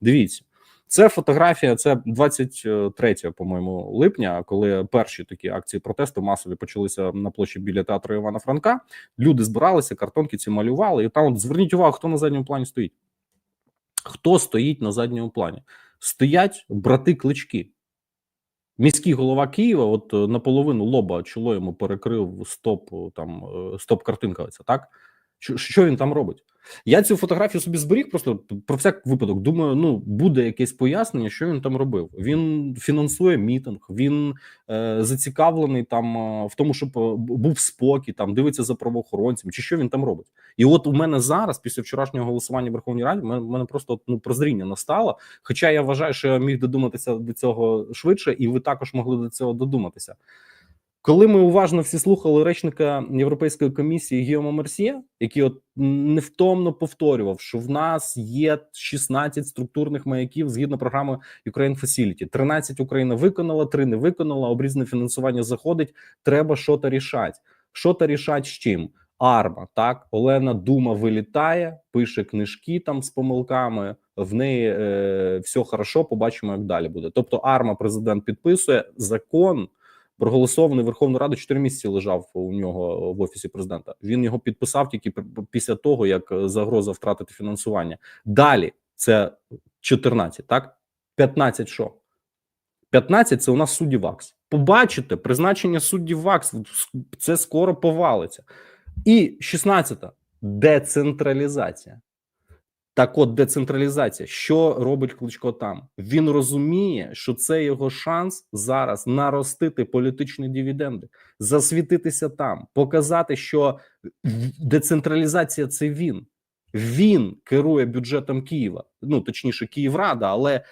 Дивіться, це фотографія. Це 23, по-моєму, липня, коли перші такі акції протесту масові почалися на площі біля театру Івана Франка. Люди збиралися, картонки ці малювали, і там от зверніть увагу, хто на задньому плані стоїть. Хто стоїть на задньому плані? Стоять брати клички. Міський голова Києва, от е, наполовину лоба чоло йому перекрив стоп е, там е, стоп картинка. Оця, так що він там робить? Я цю фотографію собі зберіг просто про всяк випадок. Думаю, ну буде якесь пояснення, що він там робив. Він фінансує мітинг, він е, зацікавлений там е, в тому, щоб е, був спокій, там дивиться за правоохоронцем, чи що він там робить. І от у мене зараз, після вчорашнього голосування в Верховній Раді, в мене просто ну прозріння настало. Хоча я вважаю, що я міг додуматися до цього швидше, і ви також могли до цього додуматися. Коли ми уважно всі слухали речника Європейської комісії Гіома Мерсьє, який от невтомно повторював, що в нас є 16 структурних маяків згідно програми Ukraine Facility. 13 Україна виконала, 3 не виконала. Обрізне фінансування заходить. Треба що-то рішати. Що-то рішати з чим? Арма так Олена Дума вилітає, пише книжки там з помилками. В неї е, все хорошо. Побачимо, як далі буде. Тобто, арма президент підписує закон проголосований Верховну Раду 4 місяці лежав у нього в офісі президента. Він його підписав тільки після того, як загроза втратити фінансування. Далі це 14, так 15 що? 15 – це у нас судді ВАКС. Побачите, призначення суддів ВАКС це скоро повалиться. І 16 децентралізація. Так, от децентралізація, що робить Кличко там? Він розуміє, що це його шанс зараз наростити політичні дивіденди, засвітитися там, показати, що децентралізація це він. Він керує бюджетом Києва, ну точніше, Київрада, але е,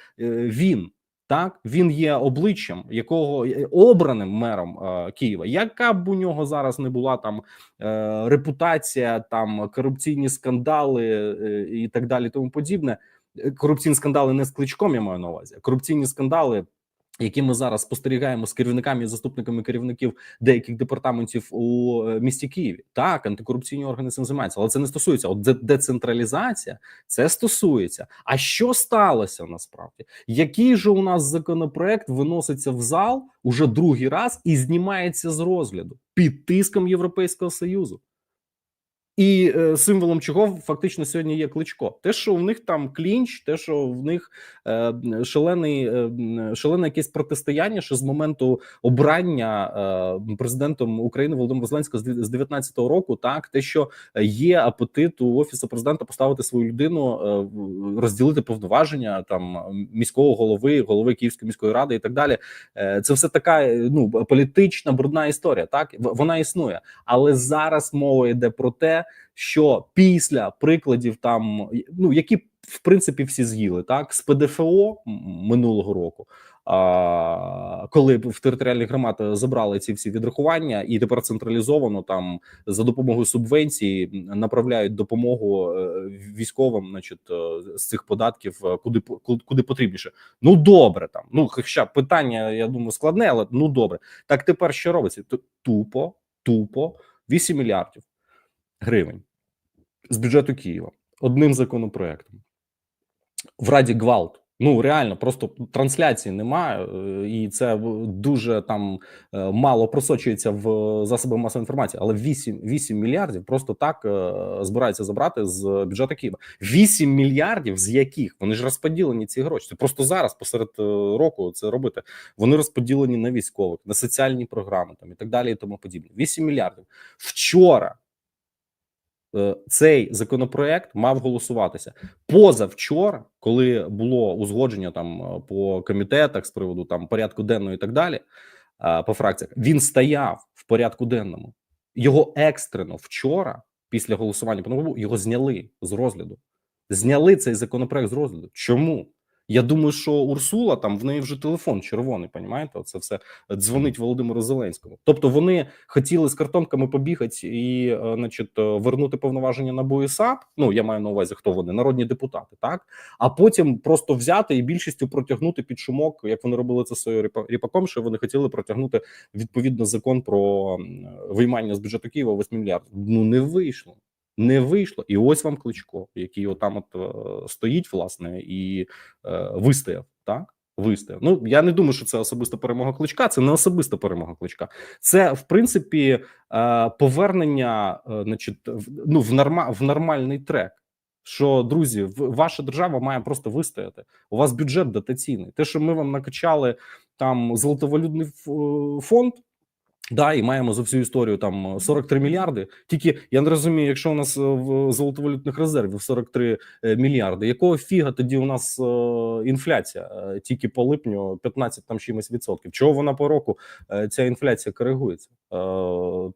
він так він є обличчям, якого е, обраним мером е, Києва. Яка б у нього зараз не була там е, репутація, там корупційні скандали е, і так далі, тому подібне. Е, корупційні скандали не з кличком, я маю на увазі. Корупційні скандали які ми зараз спостерігаємо з керівниками і заступниками керівників деяких департаментів у е, місті Києві, так антикорупційні органи цим займаються, але це не стосується. От децентралізація це стосується. А що сталося насправді? Який же у нас законопроект виноситься в зал уже другий раз і знімається з розгляду під тиском Європейського союзу? І е, символом чого фактично сьогодні є кличко. Те, що в них там клінч, те, що в них е, шалений е, шалене якесь протистояння, що з моменту обрання е, президентом України Володимира Зеленського з 19-го року, так те, що є апетит у офісу президента поставити свою людину, е, розділити повноваження там міського голови, голови Київської міської ради і так далі. Е, це все така ну політична брудна історія. Так вона існує, але зараз мова йде про те що після прикладів там ну які в принципі всі з'їли так з ПДФО минулого року. А коли в територіальних громад забрали ці всі відрахування, і тепер централізовано там за допомогою субвенції направляють допомогу е, військовим, значить, е, з цих податків е, куди куди потрібніше. Ну добре, там ну хоча питання, я думаю, складне, але ну добре. Так тепер що робиться? Тупо, тупо 8 мільярдів гривень з бюджету Києва одним законопроектом в Раді Гвалт. Ну реально, просто трансляції немає, е, і це дуже там е, мало просочується в засоби масової інформації. Але 8 8 мільярдів просто так е, збираються забрати з бюджету Києва. 8 мільярдів, з яких вони ж розподілені ці гроші. Це просто зараз, посеред року, це робити. Вони розподілені на військових, на соціальні програми там і так далі, і тому подібне. 8 мільярдів вчора. Е, цей законопроект мав голосуватися позавчора, коли було узгодження там е, по комітетах з приводу там порядку денного і так далі. Е, по фракціях він стояв в порядку денному. Його екстрено вчора, після голосування по новому, його зняли з розгляду. Зняли цей законопроект з розгляду. Чому? Я думаю, що Урсула там в неї вже телефон червоний. Понімаєте? Це все дзвонить Володимиру Зеленському. Тобто вони хотіли з картонками побігати і, е, значить, е, вернути повноваження на БОІСАП. Ну я маю на увазі, хто вони народні депутати, так а потім просто взяти і більшістю протягнути під шумок, як вони робили це своєю ріпаком. Що вони хотіли протягнути відповідно закон про виймання з бюджету Києва 8 мільярдів. Ну не вийшло. Не вийшло, і ось вам кличко, який отам от е, стоїть, власне, і е, вистояв. Так вистояв. Ну я не думаю, що це особиста перемога кличка. Це не особиста перемога кличка. Це в принципі е, повернення, е, значить, ну в норма в нормальний трек. Що друзі, ваша держава має просто вистояти. У вас бюджет дотаційний. Те, що ми вам накачали там золотовалютний е, фонд. Да, і маємо за всю історію там 43 мільярди. Тільки я не розумію, якщо у нас е, в золотовалютних резервів 43 е, мільярди, якого фіга тоді у нас е, інфляція е, тільки по липню 15 там чимось відсотків. Чого вона по року е, ця інфляція коригується? Е,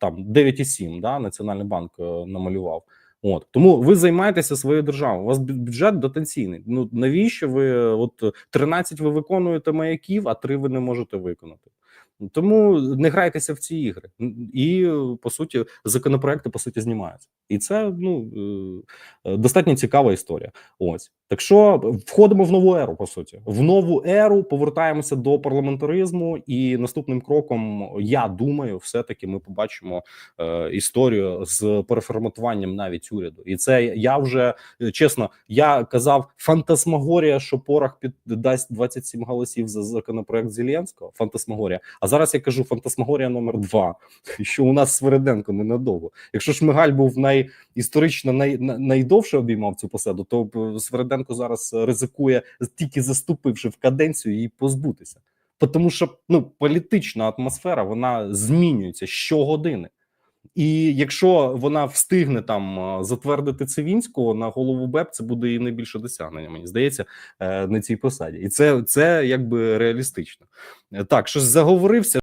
там 9,7, да, Національний банк е, намалював. От тому ви займаєтеся своєю державою. У вас бю- бюджет дотаційний. Ну навіщо ви е, от 13 ви виконуєте маяків, а 3 ви не можете виконати? Тому не грайтеся в ці ігри, і по суті законопроекти по суті знімаються, і це ну е, достатньо цікава історія. Ось так що входимо в нову еру. По суті, в нову еру повертаємося до парламентаризму, і наступним кроком, я думаю, все таки ми побачимо е, історію з переформатуванням навіть уряду. І це я вже е, чесно, я казав фантасмагорія, що порох піддасть 27 голосів за законопроект Зеленського. Фантасмагорія. А зараз я кажу фантасмагорія номер два, що у нас Свереденко ненадовго. Якщо Шмигаль був най історично най, най- найдовше обіймав цю посаду, то б Свереденко зараз ризикує тільки заступивши в каденцію її позбутися. Тому що ну політична атмосфера вона змінюється щогодини. І якщо вона встигне там е, затвердити Цивінського на голову БЕП, це буде її найбільше досягнення. Мені здається, е, на цій посаді, і це, це якби реалістично. Е, Так, щось заговорився.